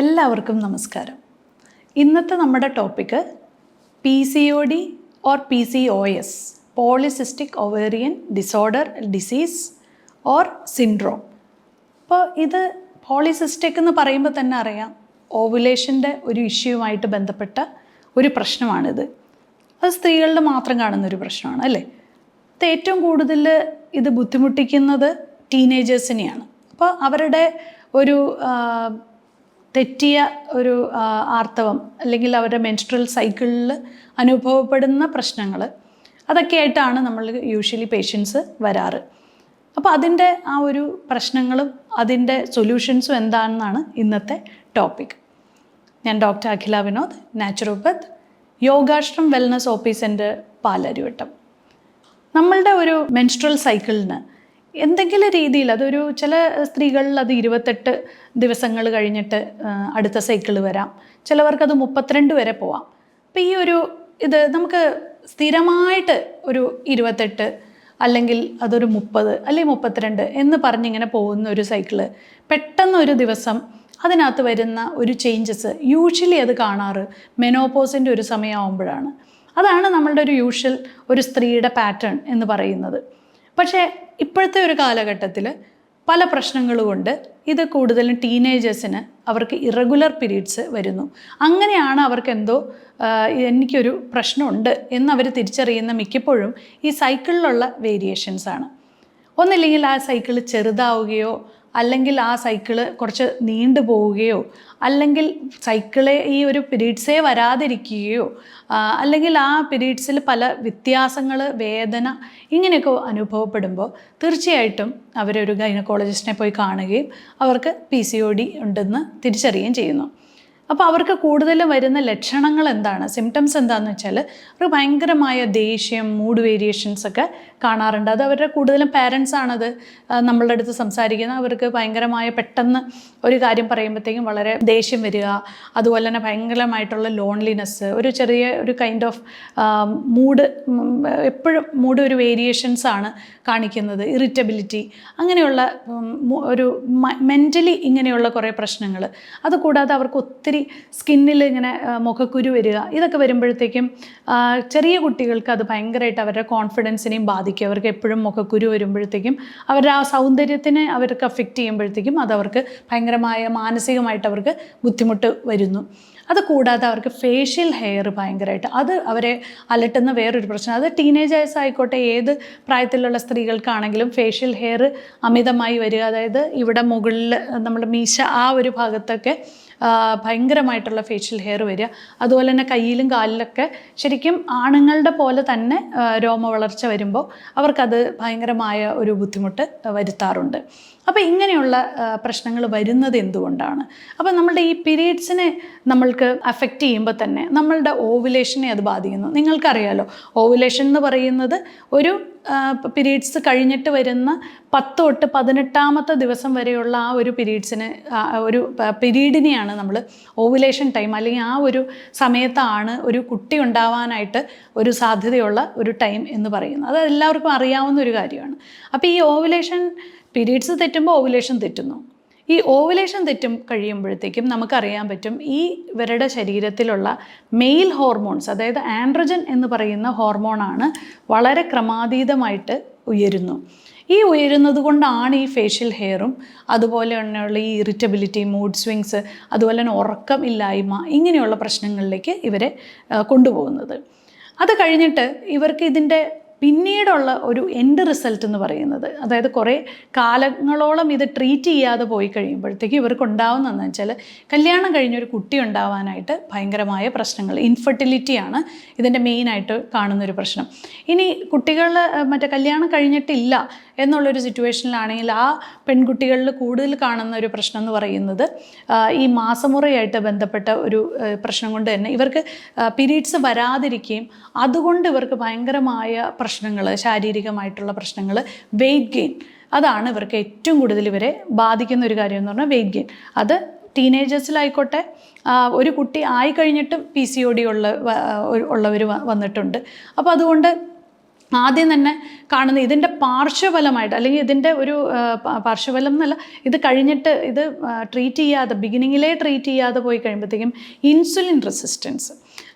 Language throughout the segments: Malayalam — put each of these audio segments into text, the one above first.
എല്ലാവർക്കും നമസ്കാരം. ഇന്നത്തെ നമ്മുടെ topic P C O D or P C O S polycystic ovarian disorder disease or syndrome അപ്പോൾ ഇത് പോളിസിസ്റ്റിക് എന്ന് പറയുമ്പോൾ തന്നെ അറിയാം. ഓവുലേഷന്റെ ഒരു ഇഷ്യൂവുമായിട്ട് ബന്ധപ്പെട്ട ഒരു പ്രശ്നമാണിത്. അത് സ്ത്രീകളിൽ മാത്രം കാണുന്ന ഒരു പ്രശ്നമാണ് അല്ലേ? ഇത് ഏറ്റവും കൂടുതൽ ഇത് ബുദ്ധിമുട്ടിക്കുന്നത് ടീനേജേഴ്സിനെയാണ് അപ്പോൾ അവരുടെ ഒരു തെറ്റിയ ഒരു ആർത്തവം അല്ലെങ്കിൽ അവരുടെ മെൻസ്ട്രൽ സൈക്കിളിൽ അനുഭവപ്പെടുന്ന പ്രശ്നങ്ങൾ അതൊക്കെയായിട്ടാണ് നമ്മൾ യൂഷ്വലി പേഷ്യൻസ് വരാറ്. അപ്പോൾ അതിന്റെ ആ ഒരു പ്രശ്നങ്ങളും അതിന്റെ സൊല്യൂഷൻസും എന്താണെന്നാണ് ഇന്നത്തെ ടോപ്പിക് ഞാൻ doctor Akhila Vinod naturopath Yogashram wellness ഓഫീസിന്റെ പാലരുവട്ടം. നമ്മളുടെ ഒരു മെൻസ്ട്രൽ സൈക്കിളിന് എന്തെങ്കിലും രീതിയിൽ അതൊരു ചില സ്ത്രീകളിൽ അത് ഇരുപത്തെട്ട് ദിവസങ്ങൾ കഴിഞ്ഞിട്ട് അടുത്ത സൈക്കിൾ വരാം. ചിലവർക്ക് അത് മുപ്പത്തിരണ്ട് വരെ പോവാം. അപ്പം ഈ ഒരു ഇത് നമുക്ക് സ്ഥിരമായിട്ട് ഒരു ഇരുപത്തെട്ട് അല്ലെങ്കിൽ അതൊരു മുപ്പത് അല്ലെങ്കിൽ മുപ്പത്തിരണ്ട് എന്ന് പറഞ്ഞിങ്ങനെ പോകുന്ന ഒരു സൈക്കിൾ പെട്ടെന്ന് ഒരു ദിവസം അതിനകത്ത് വരുന്ന ഒരു ചേഞ്ചസ് യൂഷ്വലി അത് കാണാറ് മെനോപോസിന്റെ ഒരു സമയമാകുമ്പോഴാണ് അതാണ് നമ്മളുടെ ഒരു യൂഷ്വൽ ഒരു സ്ത്രീയുടെ പാറ്റേൺ എന്ന് പറയുന്നത്. പക്ഷേ ഇപ്പോഴത്തെ ഒരു കാലഘട്ടത്തിൽ പല പ്രശ്നങ്ങൾ കൊണ്ട് ഇത് കൂടുതലും ടീനേജേഴ്സിന് അവർക്ക് ഇറഗുലർ പീരീഡ്സ് വരുന്നു. അങ്ങനെയാണ് അവർക്ക് എന്തോ എനിക്കൊരു പ്രശ്നമുണ്ട് എന്ന് അവർ തിരിച്ചറിയുന്ന മിക്കപ്പോഴും ഈ സൈക്കിളിലുള്ള വേരിയേഷൻസ് ആണ്. ഒന്നില്ലെങ്കിൽ ആ സൈക്കിൾ ചെറുതാവുകയോ അല്ലെങ്കിൽ ആ സൈക്കിൾ കുറച്ച് നീണ്ടു പോവുകയോ അല്ലെങ്കിൽ സൈക്കിളെ ഈ ഒരു പിരീഡ്സേ വരാതിരിക്കുകയോ അല്ലെങ്കിൽ ആ പിരീഡ്സിൽ പല വ്യത്യാസങ്ങൾ വേദന ഇങ്ങനെയൊക്കെ അനുഭവപ്പെടുമ്പോൾ തീർച്ചയായിട്ടും അവരൊരു ഗൈനക്കോളജിസ്റ്റിനെ പോയി കാണുകയും അവർക്ക് പി സി ഒ ഡി ഉണ്ടെന്ന് തിരിച്ചറിയുകയും ചെയ്യുന്നു. അപ്പോൾ അവർക്ക് കൂടുതലും വരുന്ന ലക്ഷണങ്ങൾ എന്താണ്? സിംറ്റംസ് എന്താണെന്ന് വെച്ചാൽ ഒരു ഭയങ്കരമായ ദേഷ്യം മൂഡ് വേരിയേഷൻസ് ഒക്കെ കാണാറുണ്ട്. അത് അവരുടെ കൂടുതലും പാരൻസ് ആണത്. നമ്മളുടെ അടുത്ത് സംസാരിക്കുന്നത് അവർക്ക് ഭയങ്കരമായ പെട്ടെന്ന് ഒരു കാര്യം പറയുമ്പോഴത്തേക്കും വളരെ ദേഷ്യം വരിക. അതുപോലെ തന്നെ ഭയങ്കരമായിട്ടുള്ള ലോൺലിനെസ് ഒരു ചെറിയ ഒരു കൈൻഡ് ഓഫ് മൂഡ് എപ്പോഴും മൂഡ് ഒരു വേരിയേഷൻസ് ആണ് കാണിക്കുന്നത്. ഇറിറ്റബിലിറ്റി അങ്ങനെയുള്ള ഒരു മെന്റലി ഇങ്ങനെയുള്ള കുറേ പ്രശ്നങ്ങൾ. അതുകൂടാതെ അവർക്ക് ഒത്തിരി സ്കിന്നിൽ ഇങ്ങനെ മുഖക്കുരു വരിക ഇതൊക്കെ വരുമ്പോഴത്തേക്കും ചെറിയ കുട്ടികൾക്ക് അത് ഭയങ്കരമായിട്ട് അവരുടെ കോൺഫിഡൻസിനെയും ബാധിക്കും. അവർക്ക് എപ്പോഴും മുഖക്കുരു വരുമ്പോഴത്തേക്കും അവരുടെ ആ സൗന്ദര്യത്തിനെ അവർക്ക് അഫക്റ്റ് ചെയ്യുമ്പോഴത്തേക്കും അത് അവർക്ക് ഭയങ്കരമായ മാനസികമായിട്ട് അവർക്ക് ബുദ്ധിമുട്ട് വരുന്നു. അത് കൂടാതെ അവർക്ക് ഫേഷ്യൽ ഹെയർ ഭയങ്കരമായിട്ട് അത് അവരെ അലട്ടുന്ന വേറൊരു പ്രശ്നം. അത് ടീനേജേഴ്സ് ആയിക്കോട്ടെ ഏത് പ്രായത്തിലുള്ള സ്ത്രീകൾക്കാണെങ്കിലും ഫേഷ്യൽ ഹെയർ അമിതമായി വരിക അതായത് ഇവിടെ മുകളിൽ നമ്മുടെ മീശ ആ ഒരു ഭാഗത്തൊക്കെ ഭയങ്കരമായിട്ടുള്ള ഫേഷ്യൽ ഹെയർ വരിക. അതുപോലെ തന്നെ കയ്യിലും കാലിലൊക്കെ ശരിക്കും ആണുങ്ങളുടെ പോലെ തന്നെ രോമ വളർച്ച വരുമ്പോൾ അവർക്കത് ഭയങ്കരമായ ഒരു ബുദ്ധിമുട്ട് വരുത്താറുണ്ട്. അപ്പോൾ ഇങ്ങനെയുള്ള പ്രശ്നങ്ങൾ വരുന്നത് എന്തുകൊണ്ടാണ്? അപ്പോൾ നമ്മളുടെ ഈ പീരീഡ്സിനെ നമ്മൾക്ക് അഫക്റ്റ് ചെയ്യുമ്പോൾ തന്നെ നമ്മളുടെ ഓവുലേഷനെ അത് ബാധിക്കുന്നു. നിങ്ങൾക്കറിയാലോ ഓവുലേഷൻ എന്ന് പറയുന്നത് ഒരു പീരീഡ്സ് കഴിഞ്ഞിട്ട് വരുന്ന പത്ത് തൊട്ട് പതിനെട്ടാമത്തെ ദിവസം വരെയുള്ള ആ ഒരു പീരീഡ്സിന് ഒരു പീരീഡിനെയാണ് നമ്മൾ ഓവുലേഷൻ ടൈം അല്ലെങ്കിൽ ആ ഒരു സമയത്താണ് ഒരു കുട്ടി ഉണ്ടാവാനായിട്ട് ഒരു സാധ്യതയുള്ള ഒരു ടൈം എന്ന് പറയുന്നത്. അത് എല്ലാവർക്കും അറിയാവുന്ന ഒരു കാര്യമാണ്. അപ്പോൾ ഈ ഓവുലേഷൻ പീരീഡ്സ് തെറ്റുമ്പോൾ ഓവുലേഷൻ തെറ്റുന്നു. ഈ ഓവുലേഷൻ തെറ്റും കഴിയുമ്പോഴത്തേക്കും നമുക്കറിയാൻ പറ്റും ഈ ഇവരുടെ ശരീരത്തിലുള്ള മെയിൽ ഹോർമോൺസ് അതായത് ആൻഡ്രജൻ എന്ന് പറയുന്ന ഹോർമോണാണ് വളരെ ക്രമാതീതമായിട്ട് ഉയരുന്നു. ഈ ഉയരുന്നത് കൊണ്ടാണ് ഈ ഫേഷ്യൽ ഹെയറും അതുപോലെ തന്നെയുള്ള ഈ ഇറിറ്റബിലിറ്റി മൂഡ് സ്വിങ്സ് അതുപോലെ തന്നെ ഉറക്കം ഇല്ലായ്മ ഇങ്ങനെയുള്ള പ്രശ്നങ്ങളിലേക്ക് ഇവരെ കൊണ്ടുപോകുന്നത്. അത് കഴിഞ്ഞിട്ട് ഇവർക്ക് ഇതിന്റെ പിന്നീടുള്ള ഒരു എൻഡ് റിസൾട്ട് എന്ന് പറയുന്നത്. അതായത് കുറേ കാലങ്ങളോളം ഇത് ട്രീറ്റ് ചെയ്യാതെ പോയി കഴിയുമ്പോഴത്തേക്ക് ഇവർക്ക് ഉണ്ടാവുന്നതെന്ന് വെച്ചാൽ കല്യാണം കഴിഞ്ഞൊരു കുട്ടി ഉണ്ടാവാനായിട്ട് ഭയങ്കരമായ പ്രശ്നങ്ങൾ. ഇൻഫെർട്ടിലിറ്റിയാണ് ഇതിന്റെ മെയിനായിട്ട് കാണുന്നൊരു പ്രശ്നം. ഇനി കുട്ടികൾ മറ്റേ കല്യാണം കഴിഞ്ഞിട്ടില്ല എന്നുള്ളൊരു സിറ്റുവേഷനിലാണെങ്കിൽ ആ പെൺകുട്ടികളിൽ കൂടുതൽ കാണുന്ന ഒരു പ്രശ്നം എന്ന് പറയുന്നത് ഈ മാസമുറയായിട്ട് ബന്ധപ്പെട്ട ഒരു പ്രശ്നം കൊണ്ട് തന്നെ. ഇവർക്ക് പീരീഡ്സ് വരാതിരിക്കുകയും അതുകൊണ്ട് ഇവർക്ക് ഭയങ്കരമായ പ്രശ്നങ്ങൾ ശാരീരികമായിട്ടുള്ള പ്രശ്നങ്ങൾ വെയിറ്റ് ഗെയിൻ അതാണ് ഇവർക്ക് ഏറ്റവും കൂടുതൽ ഇവരെ ബാധിക്കുന്ന ഒരു കാര്യം എന്ന് പറഞ്ഞാൽ വെയിറ്റ് ഗെയിൻ അത് ടീനേജേഴ്സിലായിക്കോട്ടെ ഒരു കുട്ടി ആയി കഴിഞ്ഞിട്ടും പി സി ഒ ഡി ഉള്ള ഉള്ളവർ വന്നിട്ടുണ്ട്. അപ്പോൾ അതുകൊണ്ട് ആദ്യം തന്നെ കാണുന്ന ഇതിന്റെ പാർശ്വഫലമായിട്ട് അല്ലെങ്കിൽ ഇതിന്റെ ഒരു പാർശ്വഫലം എന്നല്ല ഇത് കഴിഞ്ഞിട്ട് ഇത് ട്രീറ്റ് ചെയ്യാതെ ബിഗിനിങ്ങിലേ ട്രീറ്റ് ചെയ്യാതെ പോയി കഴിയുമ്പോഴത്തേക്കും ഇൻസുലിൻ റെസിസ്റ്റൻസ്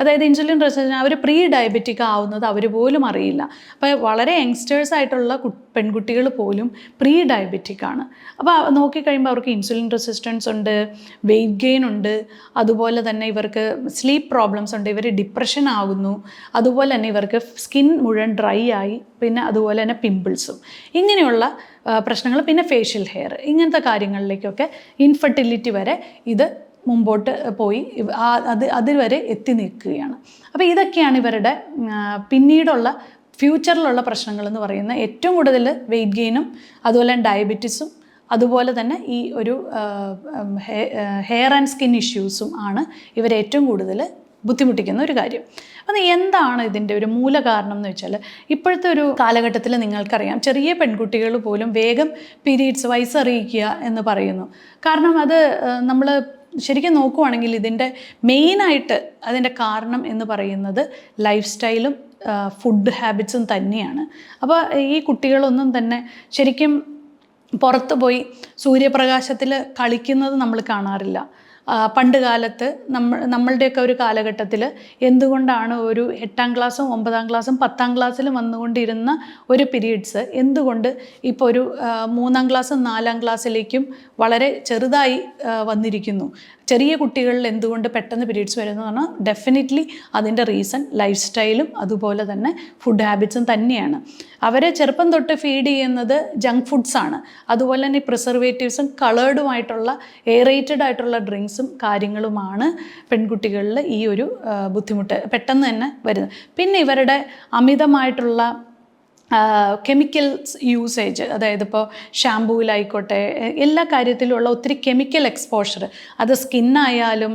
അതായത് ഇൻസുലിൻ റെസിസ്റ്റൻസ് അവർ പ്രീ ഡയബറ്റിക് ആവുന്നത് അവർ പോലും അറിയില്ല. അപ്പോൾ വളരെ യങ്സ്റ്റേഴ്സ് ആയിട്ടുള്ള പെൺകുട്ടികൾ പോലും പ്രീ ഡയബറ്റിക് ആണ് അപ്പോൾ നോക്കിക്കഴിയുമ്പോൾ അവർക്ക് ഇൻസുലിൻ റെസിസ്റ്റൻസ് ഉണ്ട് വെയിറ്റ് ഗെയിൻ ഉണ്ട് അതുപോലെ തന്നെ ഇവർക്ക് സ്ലീപ്പ് പ്രോബ്ലംസ് ഉണ്ട് ഇവർ ഡിപ്രഷൻ ആകുന്നു അതുപോലെ തന്നെ ഇവർക്ക് സ്കിൻ മുഴുവൻ ഡ്രൈ ആയി പിന്നെ അതുപോലെ തന്നെ പിമ്പിൾസും ഇങ്ങനെയുള്ള പ്രശ്നങ്ങൾ പിന്നെ ഫേഷ്യൽ ഹെയർ ഇങ്ങനത്തെ കാര്യങ്ങളിലേക്കൊക്കെ ഇൻഫെർട്ടിലിറ്റി വരെ ഇത് മുമ്പോട്ട് പോയി അത് അതുവരെ എത്തി നിൽക്കുകയാണ്. അപ്പോൾ ഇതൊക്കെയാണ് ഇവരുടെ പിന്നീടുള്ള ഫ്യൂച്ചറിലുള്ള പ്രശ്നങ്ങൾ എന്ന് പറയുന്നത് ഏറ്റവും കൂടുതൽ വെയിറ്റ് ഗെയിനും അതുപോലെ ഡയബറ്റിസും അതുപോലെ തന്നെ ഈ ഒരു ഹെയർ ആൻഡ് സ്കിൻ ഇഷ്യൂസും ആണ് ഇവരെ ഏറ്റവും കൂടുതൽ ബുദ്ധിമുട്ടിക്കുന്ന ഒരു കാര്യം. അത് എന്താണ് ഇതിന്റെ ഒരു മൂല കാരണം എന്ന് വെച്ചാൽ ഇപ്പോഴത്തെ ഒരു കാലഘട്ടത്തിൽ നിങ്ങൾക്കറിയാം ചെറിയ പെൺകുട്ടികൾ പോലും വേഗം പീരീഡ്സ് വയസ്സറിയിക്കുക എന്ന് പറയുന്നു. കാരണം അത് നമ്മൾ ശരിക്കും നോക്കുവാണെങ്കിൽ ഇതിന്റെ മെയിനായിട്ട് അതിന്റെ കാരണം എന്ന് പറയുന്നത് ലൈഫ് സ്റ്റൈലും ഫുഡ് ഹാബിറ്റ്സും തന്നെയാണ്. അപ്പോൾ ഈ കുട്ടികളൊന്നും തന്നെ ശരിക്കും പുറത്ത് പോയി സൂര്യപ്രകാശത്തിൽ കളിക്കുന്നത് നമ്മൾ കാണാറില്ല. പണ്ട് കാലത്ത് നമ്മൾ നമ്മളുടെയൊക്കെ ഒരു കാലഘട്ടത്തിൽ എന്തുകൊണ്ടാണ് ഒരു എട്ടാം ക്ലാസ്സും ഒമ്പതാം ക്ലാസ്സും പത്താം ക്ലാസ്സിലും വന്നുകൊണ്ടിരുന്ന ഒരു പീരീഡ്സ്? എന്തുകൊണ്ട് ഇപ്പോൾ ഒരു മൂന്നാം ക്ലാസ്സും നാലാം ക്ലാസ്സിലേക്കും വളരെ ചെറുതായി വന്നിരിക്കുന്നു? ചെറിയ കുട്ടികളിൽ എന്തുകൊണ്ട് പെട്ടെന്ന് പീരീഡ്സ് വരുന്നു പറഞ്ഞാൽ ഡെഫിനറ്റ്ലി അതിന്റെ റീസൺ ലൈഫ് സ്റ്റൈലും അതുപോലെ തന്നെ ഫുഡ് ഹാബിറ്റ്സും തന്നെയാണ്. അവരെ ചെറുപ്പം തൊട്ട് ഫീഡ് ചെയ്യുന്നത് ജങ്ക് ഫുഡ്സാണ് അതുപോലെ തന്നെ പ്രിസർവേറ്റീവ്സും കളേർഡുമായിട്ടുള്ള എയറേറ്റഡ് ആയിട്ടുള്ള ഡ്രിങ്ക്സും കാര്യങ്ങളുമാണ് പെൺകുട്ടികളിൽ ഈ ഒരു ബുദ്ധിമുട്ട് പെട്ടെന്ന് തന്നെ വരുന്നത്. പിന്നെ ഇവരുടെ അമിതമായിട്ടുള്ള കെമിക്കൽസ് യൂസേജ് അതായത് ഇപ്പോൾ ഷാമ്പൂവിലായിക്കോട്ടെ എല്ലാ കാര്യത്തിലുമുള്ള ഒത്തിരി കെമിക്കൽ എക്സ്പോഷർ അത് സ്കിന്നായാലും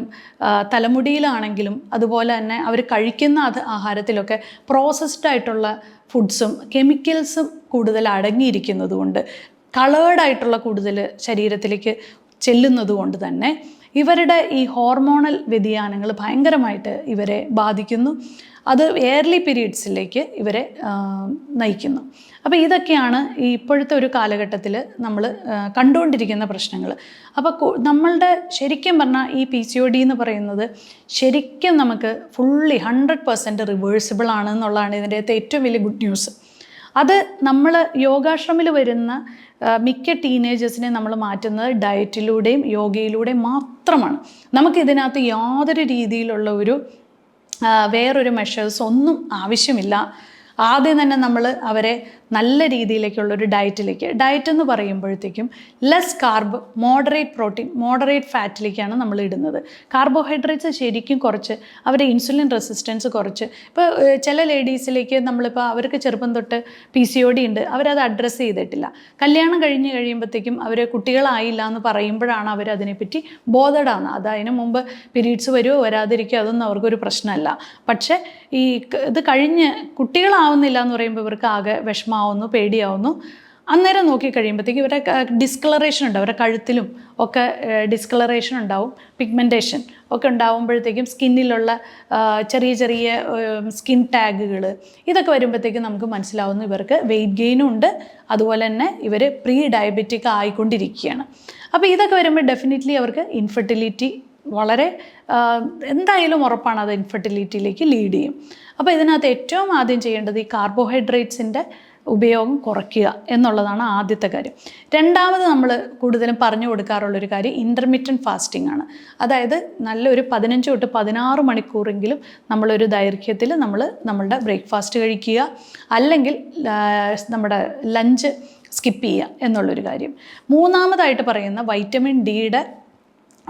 തലമുടിയിലാണെങ്കിലും അതുപോലെ തന്നെ അവർ കഴിക്കുന്ന അത് ആഹാരത്തിലൊക്കെ പ്രോസസ്ഡ് ആയിട്ടുള്ള ഫുഡ്സും കെമിക്കൽസും കൂടുതൽ അടങ്ങിയിരിക്കുന്നതുകൊണ്ട് കളേർഡായിട്ടുള്ള കൂടുതൽ ശരീരത്തിലേക്ക് ചെല്ലുന്നത് കൊണ്ട് തന്നെ ഇവരുടെ ഈ ഹോർമോണൽ വ്യതിയാനങ്ങൾ ഭയങ്കരമായിട്ട് ഇവരെ ബാധിക്കുന്നു. അത് എയർലി പീരീഡ്സിലേക്ക് ഇവരെ നയിക്കുന്നു. അപ്പോൾ ഇതൊക്കെയാണ് ഈ ഇപ്പോഴത്തെ ഒരു കാലഘട്ടത്തിൽ നമ്മൾ കണ്ടുകൊണ്ടിരിക്കുന്ന പ്രശ്നങ്ങൾ അപ്പോൾ നമ്മളുടെ ശരിക്കും പറഞ്ഞാൽ ഈ പി സി ഒ ഡി എന്ന് പറയുന്നത് ശരിക്കും നമുക്ക് ഫുള്ളി ഹൺഡ്രഡ് പെർസെന്റ് റിവേഴ്സിബിൾ ആണ് എന്നുള്ളതാണ് ഇതിന്റെ ഏറ്റവും വലിയ ഗുഡ് ന്യൂസ് അത് നമ്മൾ യോഗാശ്രമിൽ വരുന്ന മിക്ക ടീനേജേഴ്സിനെ നമ്മൾ മാറ്റുന്നത് ഡയറ്റിലൂടെയും യോഗയിലൂടെയും മാത്രമാണ്. നമുക്കിതിനകത്ത് യാതൊരു രീതിയിലുള്ള ഒരു വേറൊരു മെഷേഴ്സ് ഒന്നും ആവശ്യമില്ല. ആദ്യം തന്നെ നമ്മൾ അവരെ നല്ല രീതിയിലേക്കുള്ള ഒരു ഡയറ്റിലേക്ക്. ഡയറ്റ് എന്ന് പറയുമ്പോഴത്തേക്കും less carb moderate protein moderate ഫാറ്റിലേക്കാണ് നമ്മൾ ഇടുന്നത്. കാർബോഹൈഡ്രേറ്റ്സ് ശരിക്കും കുറച്ച് അവരുടെ ഇൻസുലിൻ റെസിസ്റ്റൻസ് കുറച്ച്. ഇപ്പോൾ ചില ലേഡീസിലേക്ക് നമ്മളിപ്പോൾ അവർക്ക് ചെറുപ്പം തൊട്ട് പി സി ഒ ഡി ഉണ്ട്. അവരത് അഡ്രസ്സ് ചെയ്തിട്ടില്ല. കല്യാണം കഴിഞ്ഞ് കഴിയുമ്പോഴത്തേക്കും അവർ കുട്ടികളായില്ല എന്ന് പറയുമ്പോഴാണ് അവർ അതിനെപ്പറ്റി ബോധഡാണ്. അത് അതിന് മുമ്പ് പീരീഡ്സ് വരുമോ വരാതിരിക്കുമോ അതൊന്നും അവർക്കൊരു പ്രശ്നമല്ല. പക്ഷേ ഈ ഇത് കഴിഞ്ഞ് കുട്ടികളാവുന്നില്ല എന്ന് പറയുമ്പോൾ ഇവർക്ക് ആകെ വിഷമാവുന്നു പേടിയാവുന്നു. അന്നേരം നോക്കി ഇവരെ ഡിസ്കളറേഷൻ ഉണ്ട്. അവരുടെ കഴുത്തിലും ഒക്കെ ഡിസ്കളറേഷൻ ഉണ്ടാവും. പിഗ്മെന്റേഷൻ ഒക്കെ ഉണ്ടാവുമ്പോഴത്തേക്കും സ്കിന്നിലുള്ള ചെറിയ ചെറിയ സ്കിൻ ടാഗുകൾ ഇതൊക്കെ വരുമ്പോഴത്തേക്കും നമുക്ക് മനസ്സിലാവുന്നു ഇവർക്ക് വെയിറ്റ് ഗെയിനും ഉണ്ട്. അതുപോലെ തന്നെ ഇവർ പ്രീ ഡയബറ്റിക് ആയിക്കൊണ്ടിരിക്കുകയാണ്. അപ്പോൾ ഇതൊക്കെ വരുമ്പോൾ ഡെഫിനറ്റ്ലി അവർക്ക് ഇൻഫെർട്ടിലിറ്റി വളരെ എന്തായാലും ഉറപ്പാണ് അത് ഇൻഫെർട്ടിലിറ്റിയിലേക്ക് ലീഡ് ചെയ്യും. അപ്പോൾ ഇതിനകത്ത് ഏറ്റവും ആദ്യം ചെയ്യേണ്ടത് ഈ കാർബോഹൈഡ്രേറ്റ്സിന്റെ ഉപയോഗം കുറയ്ക്കുക എന്നുള്ളതാണ് ആദ്യത്തെ കാര്യം. രണ്ടാമത് നമ്മൾ കൂടുതലും പറഞ്ഞു കൊടുക്കാറുള്ളൊരു കാര്യം ഇന്റർമീഡിയന്റ് ഫാസ്റ്റിംഗ് ആണ്. അതായത് നല്ലൊരു പതിനഞ്ച് തൊട്ട് പതിനാറ് മണിക്കൂറെങ്കിലും നമ്മളൊരു ദൈർഘ്യത്തിൽ നമ്മൾ നമ്മളുടെ ബ്രേക്ക്ഫാസ്റ്റ് കഴിക്കുക. അല്ലെങ്കിൽ നമ്മുടെ ലഞ്ച് സ്കിപ്പ് ചെയ്യുക എന്നുള്ളൊരു കാര്യം. മൂന്നാമതായിട്ട് പറയുന്ന വൈറ്റമിൻ ഡിയുടെ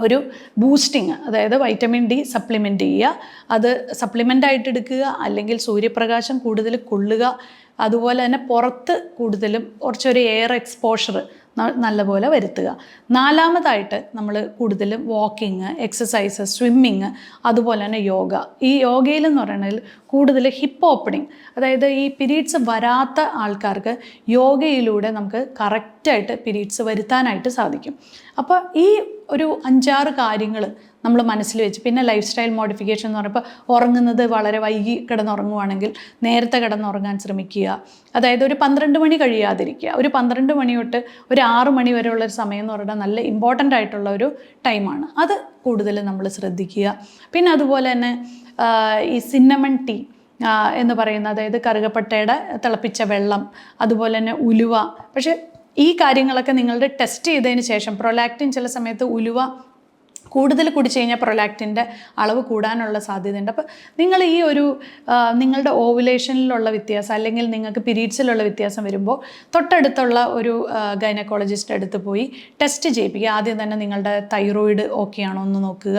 ഒരു ബൂസ്റ്റിങ് അതായത് വൈറ്റമിൻ ഡി സപ്ലിമെന്റ് ചെയ്യുക. അത് സപ്ലിമെന്റായിട്ട് എടുക്കുക. അല്ലെങ്കിൽ സൂര്യപ്രകാശം കൂടുതൽ കൊള്ളുക. അതുപോലെ തന്നെ പുറത്ത് കൂടുതലും കുറച്ചൊരു എയർ എക്സ്പോഷർ നല്ലപോലെ വരുത്തുക. നാലാമതായിട്ട് നമ്മൾ കൂടുതലും വാക്കിങ് എക്സസൈസ് സ്വിമ്മിങ് അതുപോലെ തന്നെ യോഗ. ഈ യോഗയിലെന്ന് പറയുന്നത് കൂടുതൽ ഹിപ്പ് ഓപ്പണിങ് അതായത് ഈ പിരീഡ്സ് വരാത്ത ആൾക്കാർക്ക് യോഗയിലൂടെ നമുക്ക് കറക്റ്റായിട്ട് പിരീഡ്സ് വരുത്താനായിട്ട് സാധിക്കും. അപ്പോൾ ഈ ഒരു അഞ്ചാറ് കാര്യങ്ങൾ നമ്മൾ മനസ്സിൽ വെച്ച്. പിന്നെ ലൈഫ് സ്റ്റൈൽ മോഡിഫിക്കേഷൻ എന്ന് പറയുമ്പോൾ ഉറങ്ങുന്നത് വളരെ വൈകി കിടന്നുറങ്ങുവാണെങ്കിൽ നേരത്തെ കിടന്നുറങ്ങാൻ ശ്രമിക്കുക. അതായത് ഒരു പന്ത്രണ്ട് മണി കഴിയാതിരിക്കുക. ഒരു പന്ത്രണ്ട് മണി തൊട്ട് ഒരു ആറ് മണി വരെയുള്ള ഒരു സമയം എന്ന് പറഞ്ഞാൽ നല്ല ഇമ്പോർട്ടന്റ് ആയിട്ടുള്ള ഒരു ടൈമാണ് അത് കൂടുതൽ നമ്മൾ ശ്രദ്ധിക്കുക. പിന്നെ അതുപോലെ തന്നെ ഈ സിന്നമൺ ടീ എന്ന് പറയുന്ന അതായത് കറുകപ്പട്ടയുടെ തിളപ്പിച്ച വെള്ളം അതുപോലെ തന്നെ ഉലുവ. പക്ഷേ ഈ കാര്യങ്ങളൊക്കെ നിങ്ങളുടെ ടെസ്റ്റ് ചെയ്തതിന് ശേഷം പ്രൊലാക്റ്റിൻ ചില സമയത്ത് ഉലുവ കൂടുതൽ കുടിച്ചു കഴിഞ്ഞാൽ പ്രൊലാക്റ്റിന്റെ അളവ് കൂടാനുള്ള സാധ്യതയുണ്ട്. അപ്പോൾ നിങ്ങൾ ഈ ഒരു നിങ്ങളുടെ ഓവുലേഷനിലുള്ള വ്യത്യാസം അല്ലെങ്കിൽ നിങ്ങൾക്ക് പിരീഡ്സിലുള്ള വ്യത്യാസം വരുമ്പോൾ തൊട്ടടുത്തുള്ള ഒരു ഗൈനക്കോളജിസ്റ്റ് അടുത്ത് പോയി ടെസ്റ്റ് ചെയ്യിപ്പിക്കുക. ആദ്യം തന്നെ നിങ്ങളുടെ തൈറോയിഡ് ഓക്കെ ആണോ എന്ന് നോക്കുക.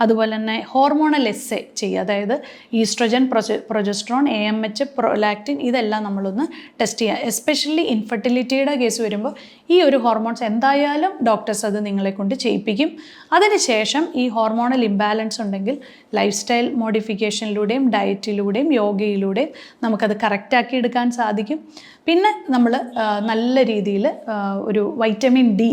അതുപോലെ തന്നെ ഹോർമോണൽ എസ് എ ചെയ്യുക. അതായത് estrogen പ്രൊജ progesterone A M H prolactin ഇതെല്ലാം നമ്മളൊന്ന് ടെസ്റ്റ് ചെയ്യുക. എസ്പെഷ്യലി ഇൻഫെർട്ടിലിറ്റിയുടെ കേസ് വരുമ്പോൾ ഈ ഒരു ഹോർമോൺസ് എന്തായാലും ഡോക്ടേഴ്സ് അത് നിങ്ങളെ കൊണ്ട് ചെയ്യിപ്പിക്കും. അതിനുശേഷം ഈ ഹോർമോണൽ ഇംബാലൻസ് ഉണ്ടെങ്കിൽ ലൈഫ് സ്റ്റൈൽ മോഡിഫിക്കേഷനിലൂടെയും ഡയറ്റിലൂടെയും യോഗയിലൂടെയും നമുക്കത് കറക്റ്റാക്കി എടുക്കാൻ സാധിക്കും. പിന്നെ നമ്മൾ നല്ല രീതിയിൽ ഒരു വൈറ്റമിൻ ഡി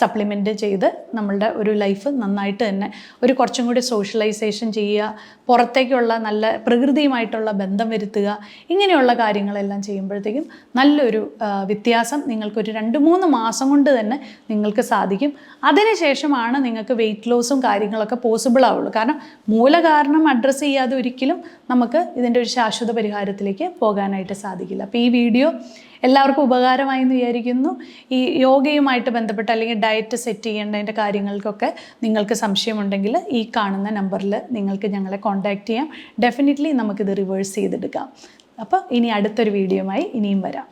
സപ്ലിമെന്റ് ചെയ്ത് നമ്മളുടെ ഒരു ലൈഫ് നന്നായിട്ട് തന്നെ ഒരു കുറച്ചും കൂടി സോഷ്യലൈസേഷൻ ചെയ്യുക പുറത്തേക്കുള്ള നല്ല പ്രകൃതിയുമായിട്ടുള്ള ബന്ധം വരുത്തുക ഇങ്ങനെയുള്ള കാര്യങ്ങളെല്ലാം ചെയ്യുമ്പോഴത്തേക്കും നല്ലൊരു വ്യത്യാസം നിങ്ങൾക്കൊരു രണ്ട് മൂന്ന് മാസം കൊണ്ട് തന്നെ നിങ്ങൾക്ക് സാധിക്കും. അതിനുശേഷമാണ് നിങ്ങൾക്ക് വെയിറ്റ് ലോസും കാര്യങ്ങളൊക്കെ പോസിബിൾ ആവുള്ളൂ. കാരണം മൂലകാരണം അഡ്രസ്സ് ചെയ്യാതെ ഒരിക്കലും നമുക്ക് ഇതിന്റെ ഒരു ശാശ്വത പരിഹാരത്തിലേക്ക് പോകാനായിട്ട് സാധിക്കില്ല. അപ്പോൾ ഈ വീഡിയോ എല്ലാവർക്കും ഉപകാരമായി എന്ന് വിചാരിക്കുന്നു. ഈ യോഗയുമായിട്ട് ബന്ധപ്പെട്ട് അല്ലെങ്കിൽ ഡയറ്റ് സെറ്റ് ചെയ്യേണ്ടതിന്റെ കാര്യങ്ങൾക്കൊക്കെ നിങ്ങൾക്ക് സംശയമുണ്ടെങ്കിൽ ഈ കാണുന്ന നമ്പറിൽ നിങ്ങൾക്ക് ഞങ്ങളെ കോൺടാക്റ്റ് ചെയ്യാം. ഡെഫിനറ്റ്ലി നമുക്കിത് റിവേഴ്സ് ചെയ്തെടുക്കാം. അപ്പോൾ ഇനി അടുത്തൊരു വീഡിയോയുമായി ഇനിയും വരാം.